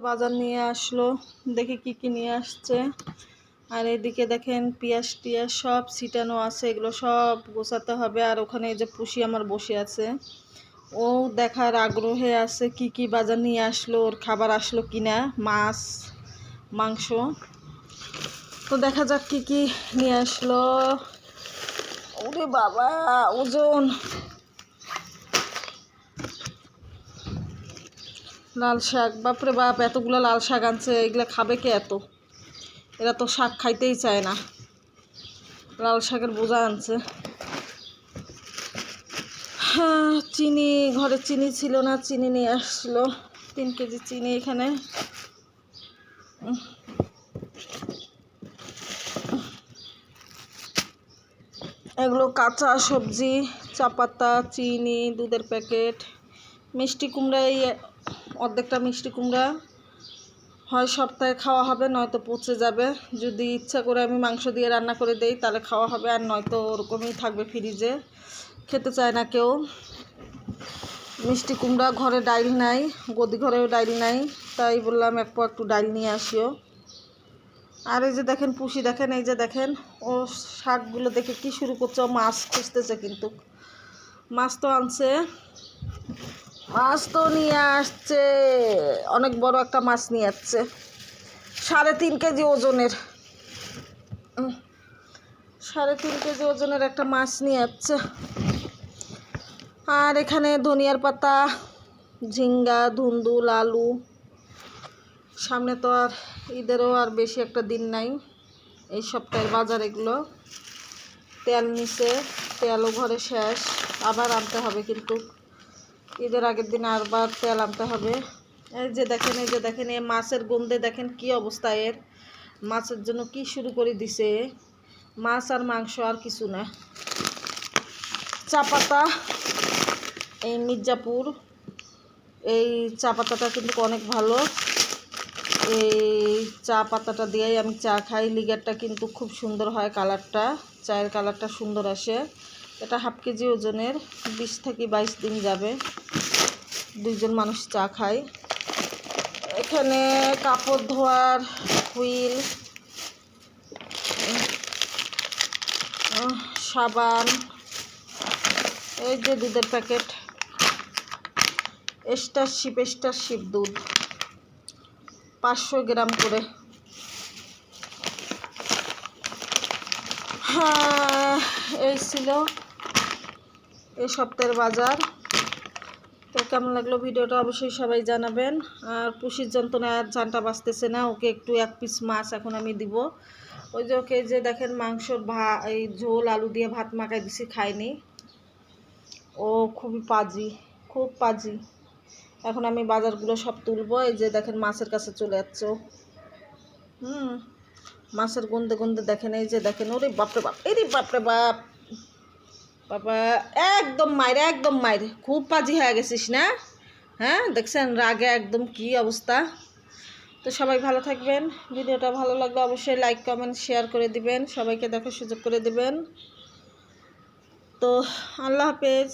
বাজার নিয়ে আসলো, দেখি কি কি নিয়ে আসছে। আর এদিকে দেখেন পিয়াজ টিয়াজ সব, ছিটানো আছে, এগুলো সব গোছাতে হবে। আর ওখানে এই যে পুষি আমার বসে আছে। ও দেখার আগ্রহে আছে কি কি বাজার নিয়ে আসলো, ওর খাবার আসলো কিনা, মাছ, মাংস। তো দেখা যাক কি কি নিয়ে আসলো। ওরে বাবা, ওজন! লাল শাক। বাপরে বাপ, এতগুলো লাল শাক আনছে, এগুলো খাবে কে এত? এরা তো শাক খাইতেই চায় না। লাল শাকের বোঝা আনছে। হ্যাঁ চিনি, ঘরে চিনি ছিল না, চিনি নিয়ে আসলো। তিন কেজি চিনি এখানে। এগুলো কাঁচা সবজি চা পাতা চিনি, দুধের প্যাকেট। মিষ্টি কুমড়া এই অর্ধেকটা মিষ্টি কুমড়া। হয় সপ্তাহে খাওয়া হবে, নয়তো পচে যাবে। যদি ইচ্ছা করে আমি মাংস দিয়ে রান্না করে দেই, তাহলে খাওয়া হবে। আর নয়তো ওরকমই থাকবে ফ্রিজে খেতে চায় না কেউ। মিষ্টি কুমড়া ঘরে ডাইল নাই, গদি ঘরেও ডাইল নাই। তাই বললাম এক পো একটু ডাইল নিয়ে আসিও। আর এই যে দেখেন, পুষি দেখেন, এই যে দেখেন, ও শাকগুলো দেখে কি শুরু করছে, ও মাছ খুঁজতেছে কিন্তু। মাছ তো আনছে। মাছ তো নিয়ে আসছে। অনেক বড় একটা মাছ নিয়ে আসছে। সাড়ে তিন কেজি ওজনের। সাড়ে তিন কেজি ওজনের একটা মাছ নিয়ে আসছে। আর এখানে ধনিয়ার পাতা, ঝিঙ্গা, ধুন্দুল, আলু। সামনে তো আর ঈদেরও আর বেশি একটা দিন নাই। এই সপ্তাহের বাজার এগুলো। তেল নিচে তেলও ঘরে শেষ। আবার আনতে হবে কিন্তু। ঈদের আগের দিন আরবার তেল আনতে হবে। এই যে দেখেন, এই যে দেখেন, এই মাছের গন্ধে দেখেন কি অবস্থা এর। মাছের জন্য কি শুরু করে দিছে? মাছ আর মাংস আর কিছু না। চা পাতা এই মির্জাপুর, এই চা পাতাটা কিন্তু অনেক ভালো। এই চা পাতাটা দিয়েই আমি চা খাই। লিগারটা কিন্তু খুব সুন্দর হয় কালারটা, চায়ের কালারটা সুন্দর আসে। এটা হাফ কেজি ওজনের, বিশ থেকে বাইশ দিন যাবে। দুইজন মানুষ চা খায়। এখানে কাপড় ধোয়ার হুইল, সাবান, এই যে দুধের প্যাকেট। স্টারশিপ স্টারশিপ দুধ, পাঁচশো গ্রাম করে। হ্যাঁ এই ছিল এই সপ্তাহের বাজার। তো কেমন লাগল ভিডিওটা অবশ্যই সবাই জানাবেন। আর পুষির যন্ত্রণায় আর জানটা বাঁচতেছে না, ওকে একটু এক পিস মাছ এখন আমি দিব। ওই যে ওকে যে দেখেন মাংসর ভা, এই ঝোল, আলু দিয়ে ভাত মাখাই দিছি, খায়নি। ও খুবই পাজি, খুব পাজি। এখন আমি বাজারগুলো সব তুলবো, এই যে দেখেন মাছের কাছে চলে যাচ্ছে হুম, মাছের গন্ধে গন্ধে দেখেন, এই যে দেখেন, ওরে বাপরে বাপ এরে বাপরে বাপ। বাবা, একদম মায়ের একদম মায়ের। খুব পাজি হয়ে গেছিস না? হ্যাঁ দেখছেন রাগে একদম কি অবস্থা? তো সবাই ভালো থাকবেন। ভিডিওটা ভালো লাগলে অবশ্যই লাইক কমেন্ট শেয়ার করে দিবেন। সবাইকে দেখার সুযোগ করে দিবেন। তো আল্লাহ হাফেজ।